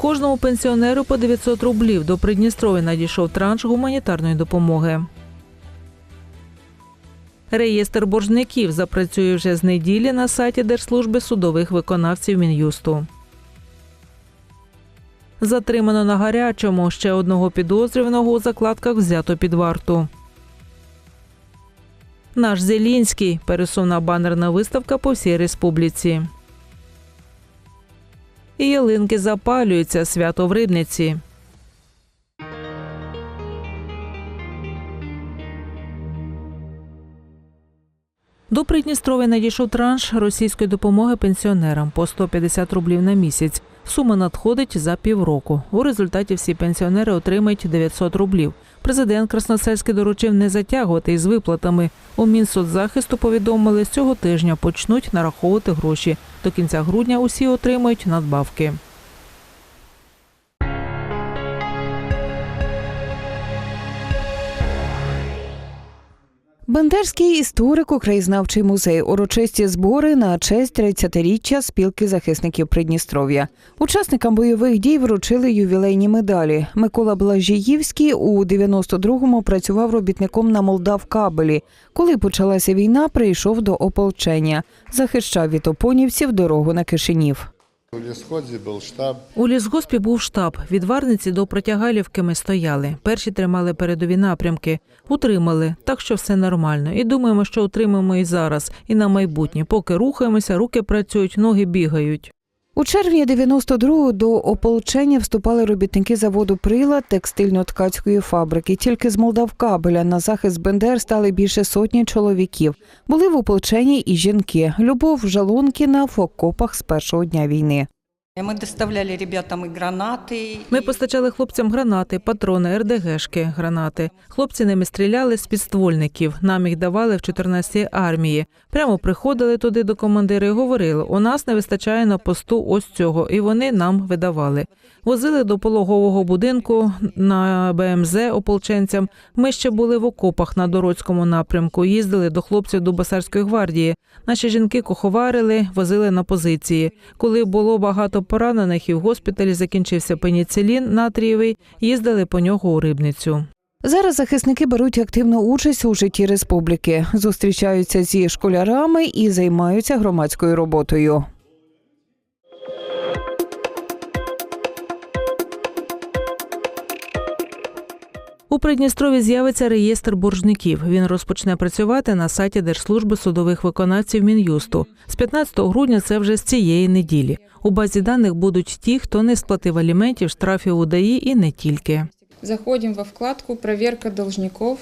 Кожному пенсіонеру по 900 рублів до Придністров'я надійшов транш гуманітарної допомоги. Реєстр боржників запрацює вже з неділі на сайті Держслужби судових виконавців Мін'юсту. Затримано на гарячому ще одного підозрюваного у закладках взято під варту. Наш Зелінський пересувна банерна виставка по всій республіці. І ялинки запалюються свято в Рибниці. До Придністров'я надійшов транш російської допомоги пенсіонерам по 150 рублів на місяць. Сума надходить за півроку. У результаті всі пенсіонери отримають 900 рублів. Президент Красносельський доручив не затягувати із виплатами. У Мінсоцзахисту повідомили, з цього тижня почнуть нараховувати гроші. До кінця грудня усі отримають надбавки. Бендерський історико-краєзнавчий музей урочисті збори на честь 30-річчя спілки захисників Придністров'я. Учасникам бойових дій вручили ювілейні медалі. Микола Блажіївський у 92-му працював робітником на Молдавкабелі. Коли почалася війна, прийшов до ополчення, захищав від опонівців дорогу на Кишинів. В лісгоспі був штаб. У лісгоспі був штаб. Від Варниці до Протягалівки ми стояли. Перші тримали передові напрямки, утримали, так що все нормально. І думаємо, що утримаємо і зараз, і на майбутнє. Поки рухаємося, руки працюють, ноги бігають. У червні 92-го до ополчення вступали робітники заводу Прилад текстильно-ткацької фабрики. Тільки з Молдавкабеля на захист Бендер стали більше сотні чоловіків. Були в ополченні і жінки. Любов Жалункіна в окопах з першого дня війни. Мы доставляли ребятам і гранати. Ми постачали хлопцям гранати, патрони, РДГшки, гранати. Хлопці ними стріляли з підствольників. Нам їх давали в 14-й армії. Прямо приходили туди до командира і говорили: у нас не вистачає на посту ось цього, і вони нам видавали. Возили до пологового будинку на БМЗ ополченцям. Ми ще були в окопах на Дородському напрямку. Їздили до хлопців до Басарської гвардії. Наші жінки куховарили, возили на позиції. Коли було багато поранених і в госпіталі закінчився пеніцилін натрієвий, їздили по нього у рибницю. Зараз захисники беруть активну участь у житті республіки, зустрічаються зі школярами і займаються громадською роботою. У Придністрові з'явиться реєстр боржників. Він розпочне працювати на сайті Держслужби судових виконавців Мін'юсту. З 15 грудня це вже з цієї неділі. У базі даних будуть ті, хто не сплатив аліментів, штрафів УДАІ і не тільки. Заходимо во вкладку Провірка должников».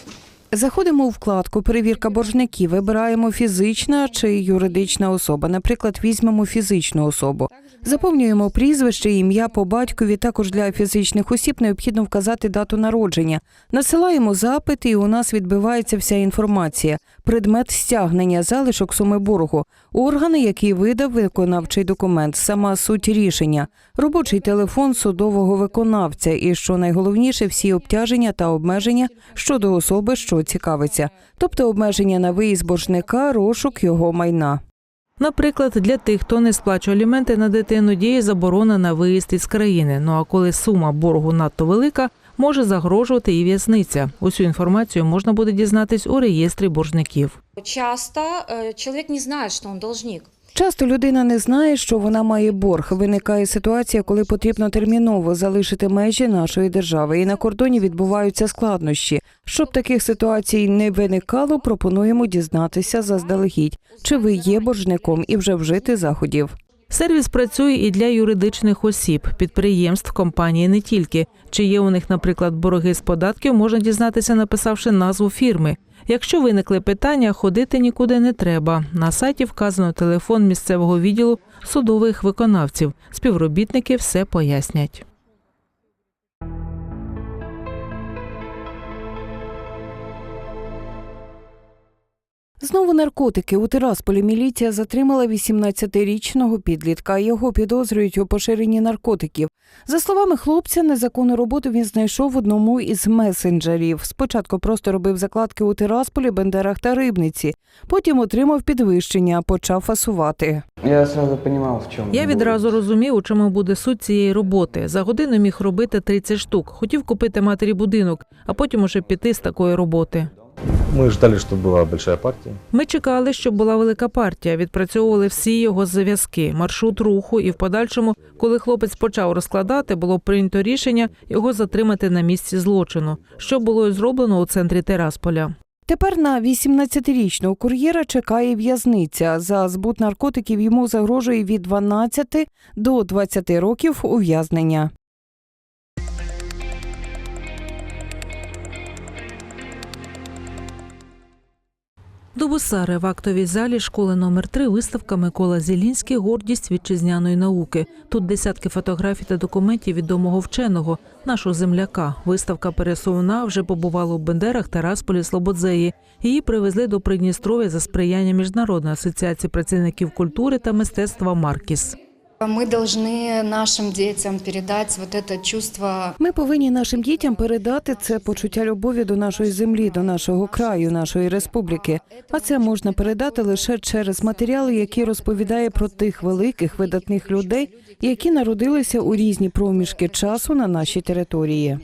Заходимо у вкладку Перевірка боржників. Вибираємо фізична чи юридична особа. Наприклад, візьмемо фізичну особу. Заповнюємо прізвище, ім'я по батькові. Також для фізичних осіб необхідно вказати дату народження. Насилаємо запит, і у нас відбивається вся інформація. Предмет стягнення, залишок суми боргу, органи, який видав виконавчий документ, сама суть рішення, робочий телефон судового виконавця і, що найголовніше, всі обтяження та обмеження щодо особи, що цікавиться, тобто обмеження на виїзд боржника, розшук його майна. Наприклад, для тих, хто не сплачує аліменти на дитину, діє заборона на виїзд із країни. Ну а коли сума боргу надто велика, може загрожувати і в'язниця. Усю інформацію можна буде дізнатись у реєстрі боржників. Часто э, человек не знает, что он должник. Часто людина не знає, що вона має борг. Виникає ситуація, коли потрібно терміново залишити межі нашої держави, і на кордоні відбуваються складнощі. Щоб таких ситуацій не виникало, пропонуємо дізнатися заздалегідь, чи ви є боржником і вже вжити заходів. Сервіс працює і для юридичних осіб, підприємств, компанії не тільки. Чи є у них, наприклад, борги з податків, можна дізнатися, написавши назву фірми. Якщо виникли питання, ходити нікуди не треба. На сайті вказано телефон місцевого відділу судових виконавців. Співробітники все пояснять. Знову наркотики. У Тирасполі міліція затримала 18-річного підлітка. Його підозрюють у поширенні наркотиків. За словами хлопця, незаконну роботу він знайшов в одному із месенджерів. Спочатку просто робив закладки у Тирасполі, Бендерах та Рибниці. Потім отримав підвищення, почав фасувати. Я сразу понимал, в чем. Я відразу розумів, у чому буде суть цієї роботи. За годину міг робити 30 штук. Хотів купити матері будинок, а потім уже піти з такої роботи. Мы ждали, что была большая партия. Ми чекали, щоб була велика партія. Відпрацьовували всі його зв'язки, маршрут руху, і в подальшому, коли хлопець почав розкладати, було прийнято рішення його затримати на місці злочину, що було і зроблено у центрі Терасполя. Тепер на 18-річного кур'єра чекає в'язниця. За збут наркотиків йому загрожує від 12 до 20 років ув'язнення. До Бусари в актовій залі школи номер 3 виставка Микола Зелінський Гордість вітчизняної науки. Тут десятки фотографій та документів відомого вченого, нашого земляка. Виставка пересувна вже побувала у Бендерах, Тарасполі, Слободзеї. Її привезли до Придністров'я за сприяння Міжнародної асоціації працівників культури та мистецтва Маркіс. Мы должны нашим детям передать вот это чувство Ми повинні нашим дітям передати це почуття любові до нашої землі, до нашого краю, нашої республіки. А це можна передати лише через матеріали, які розповідає про тих великих видатних людей, які народилися у різні проміжки часу на нашій території.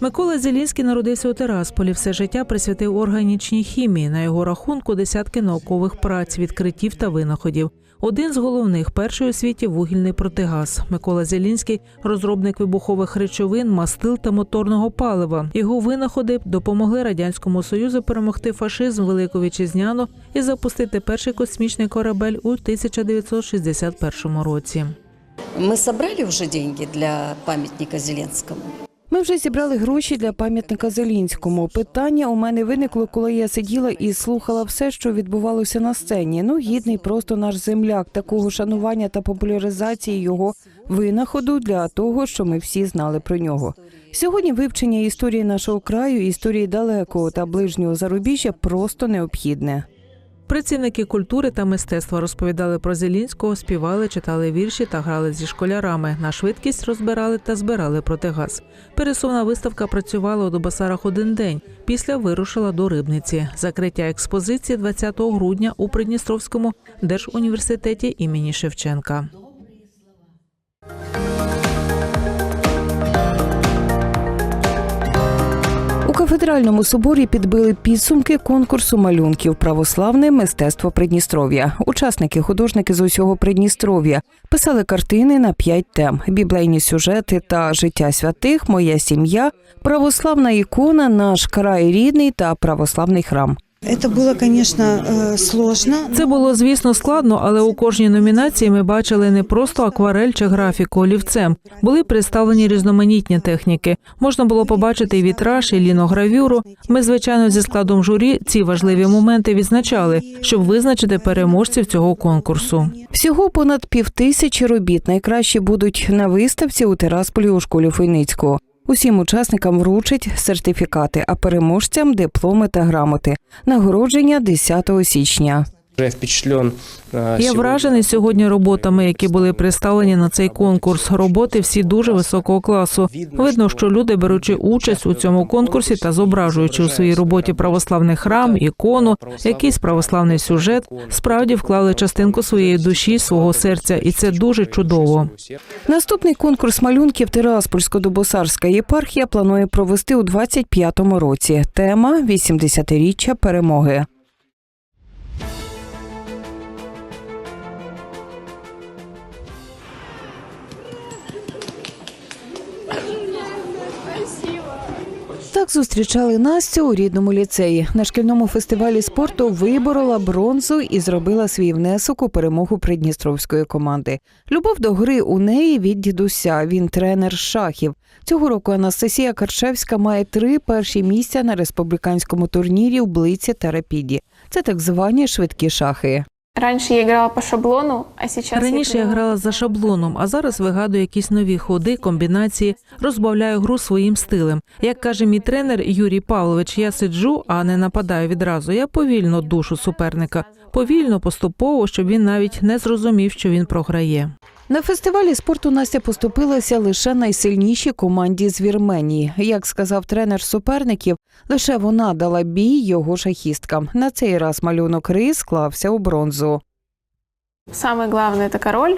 Микола Зелінський народився у Терасполі. Все життя присвятив органічній хімії. На його рахунку десятки наукових праць, відкриттів та винаходів. Один з головних перший у світі вугільний протигаз. Микола Зелінський розробник вибухових речовин, мастил та моторного палива. Його винаходи допомогли радянському союзу перемогти фашизм Велику Вітчизняну і запустити перший космічний корабель у 1961 році. Мы собрали уже деньги для памятника Зеленскому? Ми вже зібрали гроші для пам'ятника Зелінському. Питання у мене виникло, коли я сиділа і слухала все, що відбувалося на сцені. Ну, гідний просто наш земляк, такого шанування та популяризації його винаходу для того, що ми всі знали про нього. Сьогодні вивчення історії нашого краю, історії далекого та ближнього зарубіжжя просто необхідне. Працівники культури та мистецтва розповідали про Зелінського, співали, читали вірші та грали зі школярами. На швидкість розбирали та збирали протигаз. Пересувна виставка працювала у Добасарах один день. Після вирушила до Рибниці. Закриття експозиції 20 грудня у Придністровському держуніверситеті імені Шевченка. Кафедральному соборі підбили підсумки конкурсу малюнків Православне мистецтво Придністров'я. Учасники, художники з усього Придністров'я писали картини на п'ять тем: біблейні сюжети та життя святих, моя сім'я, православна ікона, наш край рідний та православний храм. Это было, конечно, э, сложно. Це було, звісно, складно, але у кожній номінації ми бачили не просто акварель чи графіку олівцем. Були представлені різноманітні техніки. Можна було побачити і вітраж, і ліногравюру. Ми, звичайно, зі складом журі ці важливі моменти відзначали, щоб визначити переможців цього конкурсу. Всього понад півтисячі робіт найкращі будуть на виставці у Терасполі у школі Фойницького. Усім учасникам вручать сертифікати, а переможцям дипломи та грамоти. Нагородження 10 січня. Я впечатлен. э, Я вражений сьогодні роботами, які були представлені на цей конкурс. Роботи всі дуже високого класу. Видно, що люди, беручи участь у цьому конкурсі та зображуючи у своїй роботі православний храм, ікону, якийсь православний сюжет, справді вклали частинку своєї душі, свого серця, і це дуже чудово. Наступний конкурс малюнків Тираспольсько-Добосарська єпархія планує провести у 25-му році. Тема 80-річчя перемоги. Так зустрічали Настю у рідному ліцеї. На шкільному фестивалі спорту виборола бронзу і зробила свій внесок у перемогу придністровської команди. Любов до гри у неї від дідуся. Він тренер шахів. Цього року Анастасія Карчевська має три перші місця на республіканському турнірі в блиці та рапіді. Це так звані швидкі шахи. Раньше я грала по шаблону, а сейчас Раніше я я грала за шаблоном, а зараз вигадую якісь нові ходи, комбінації, розбавляю гру своїм стилем. Як каже мій тренер Юрій Павлович, я сиджу, а не нападаю відразу. Я повільно душу суперника, повільно, поступово, щоб він навіть не зрозумів, що він програє. На фестивалі спорту Настя поступилася лише найсильнішій команді з Вірменії. Як сказав тренер суперників, лише вона дала бій його шахісткам. На цей раз малюнок Ри склався у бронзу. Саме главное это король,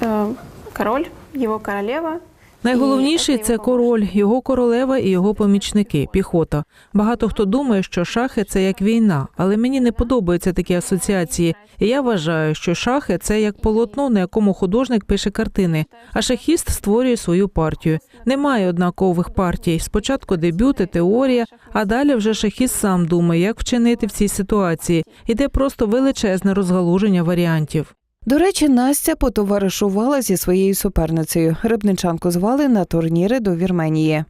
э, король, його королева. Найголовніший це король, його королева і його помічники, піхота. Багато хто думає, що шахи це як війна, але мені не подобаються такі асоціації. І я вважаю, що шахи це як полотно, на якому художник пише картини, а шахіст створює свою партію. Немає однакових партій. Спочатку дебюти, теорія, а далі вже шахіст сам думає, як вчинити в цій ситуації. Іде просто величезне розгалуження варіантів. До речі, Настя потоваришувала зі своєю суперницею. Рибничанку звали на турніри до Вірменії.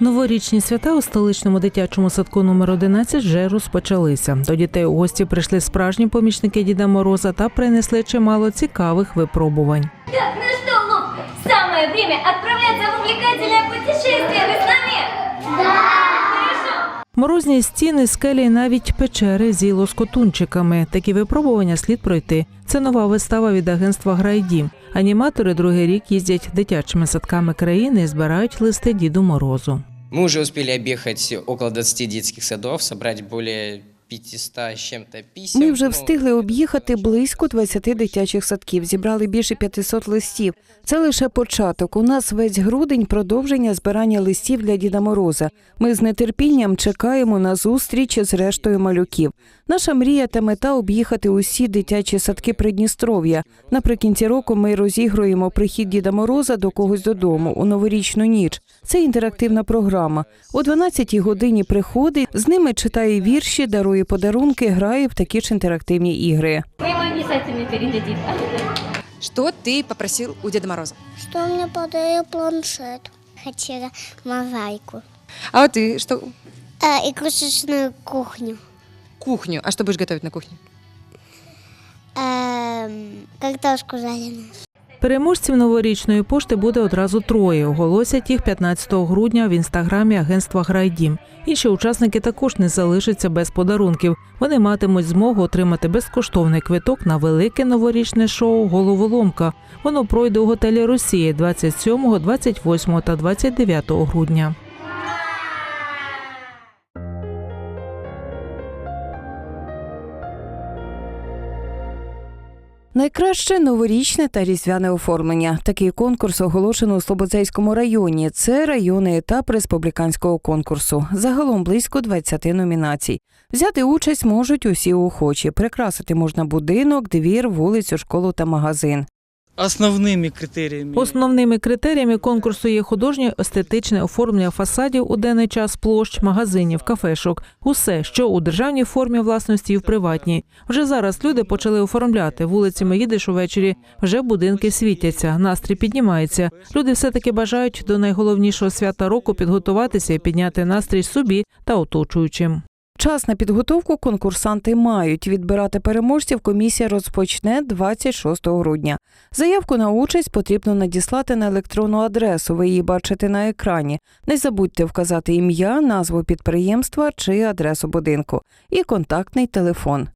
Новорічні свята у столичному дитячому садку номер 11 вже розпочалися. До дітей у гості прийшли справжні помічники Діда Мороза та принесли чимало цікавих випробувань. Так, ну что, Ловка, самое время отправляться в увлекательное путешествие. Вы с нами? Да! Морозні стіни, скелі, і навіть печери зі лоскотунчиками. Такі випробування слід пройти. Це нова вистава від агентства Грайдім. Аніматори другий рік їздять дитячими садками країни і збирають листи Діду Морозу. Ми вже успели об'їхати около 20 дитячих садов, зібрати более 500 с чем-то писем. Ми вже Ну, встигли об'їхати близько 20 дитячих садків, зібрали більше 500 листів. Це лише початок. У нас весь грудень продовження збирання листів для Діда Мороза. Ми з нетерпінням чекаємо на зустріч з рештою малюків. Наша мрія та мета об'їхати усі дитячі садки Придністров'я. Наприкінці року ми розігруємо прихід Діда Мороза до когось додому у новорічну ніч. Це інтерактивна програма. О 12-й годині приходить, з ними читає вірші, дарує подарунки, грає в такі ж інтерактивні ігри. Вы ему обязательно передадите. Что ты попросил у Деда Мороза? Что мне подарил планшет? Хотела мозаику. А вот ты что? А, игрушечную кухню. Кухню. А что будешь готовить на кухне? Эм, картошку жареную. Переможців новорічної пошти буде одразу троє. Оголосять їх 15 грудня в інстаграмі агентства Грайдім. Інші учасники також не залишаться без подарунків. Вони матимуть змогу отримати безкоштовний квиток на велике новорічне шоу Головоломка. Воно пройде у готелі Росії 27, 28 та 29 грудня. Найкраще новорічне та різдвяне оформлення. Такий конкурс оголошено у Слободзейському районі. Це районний етап республіканського конкурсу. Загалом близько 20 номінацій. Взяти участь можуть усі охочі. Прикрасити можна будинок, двір, вулицю, школу та магазин. Основними критеріями Основними критеріями конкурсу є художнє естетичне оформлення фасадів у денний час площ, магазинів, кафешок. Усе, що у державній формі власності і в приватній. Вже зараз люди почали оформляти. Вулицями їдеш увечері, вже будинки світяться, настрій піднімається. Люди все таки бажають до найголовнішого свята року підготуватися і підняти настрій собі та оточуючим. Час на підготовку конкурсанти мають. Відбирати переможців комісія розпочне 26 грудня. Заявку на участь потрібно надіслати на електронну адресу. Ви її бачите на екрані. Не забудьте вказати ім'я, назву підприємства чи адресу будинку і контактний телефон.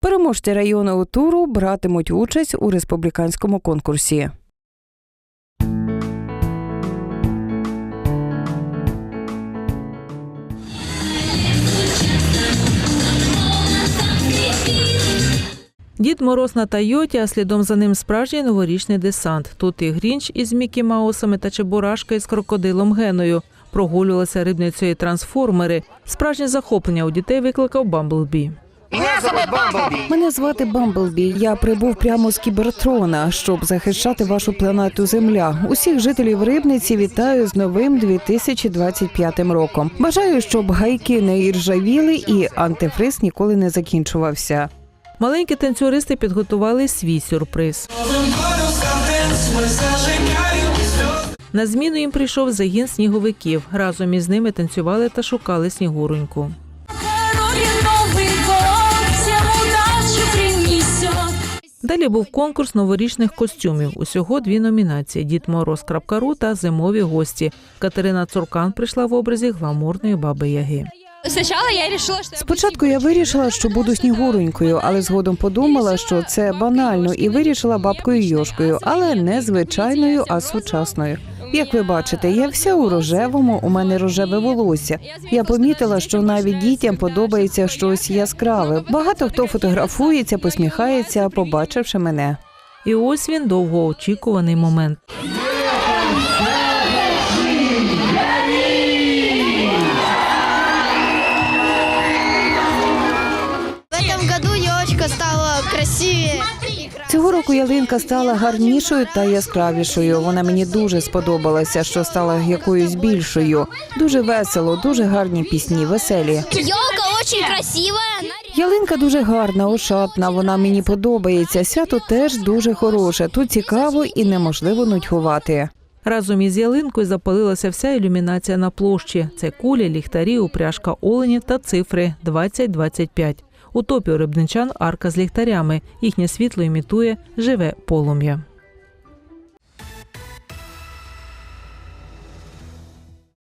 Переможці районного туру братимуть участь у республіканському конкурсі. Дід Мороз на Тойоті, а слідом за ним справжній новорічний десант. Тут і Грінч із Мікі Маусами та Чебурашка із крокодилом Геною. Прогулювалися рибницею і трансформери. Справжнє захоплення у дітей викликав Бамблбі. Мене звати Бамблбі. Я прибув прямо з кібертрона, щоб захищати вашу планету Земля. Усіх жителів рибниці вітаю з новим 2025 роком. Бажаю, щоб гайки не іржавіли і антифриз ніколи не закінчувався. Маленькі танцюристи підготували свій сюрприз. На зміну їм прийшов загін сніговиків. Разом із ними танцювали та шукали снігуроньку. Далі був конкурс новорічних костюмів. Усього дві номінації: Дід Мороз Крапкару та Зимові гості. Катерина Цуркан прийшла в образі гламурної баби Яги. Сначала я решила, что Спочатку я вирішила, що буду снігуренькою, але згодом подумала, що це банально, і вирішила бабкою Йошкою, але не звичайною, а сучасною. Як ви бачите, я вся у рожевому, у мене рожеве волосся. Я помітила, що навіть дітям подобається щось яскраве. Багато хто фотографується, посміхається, побачивши мене. І ось він довгоочікуваний момент. Цього року ялинка стала гарнішою та яскравішою. Вона мені дуже сподобалася, що стала якоюсь більшою. Дуже весело, дуже гарні пісні, веселі. Елка очень красивая. Ялинка дуже гарна, ошатна. Вона мені подобається. Свято теж дуже хороше. Тут цікаво і неможливо нудьгувати. Разом із ялинкою запалилася вся ілюмінація на площі. Це кулі, ліхтарі, упряжка оленів та цифри 2025. У топі рибничан арка з ліхтарями. Їхнє світло імітує живе полум'я.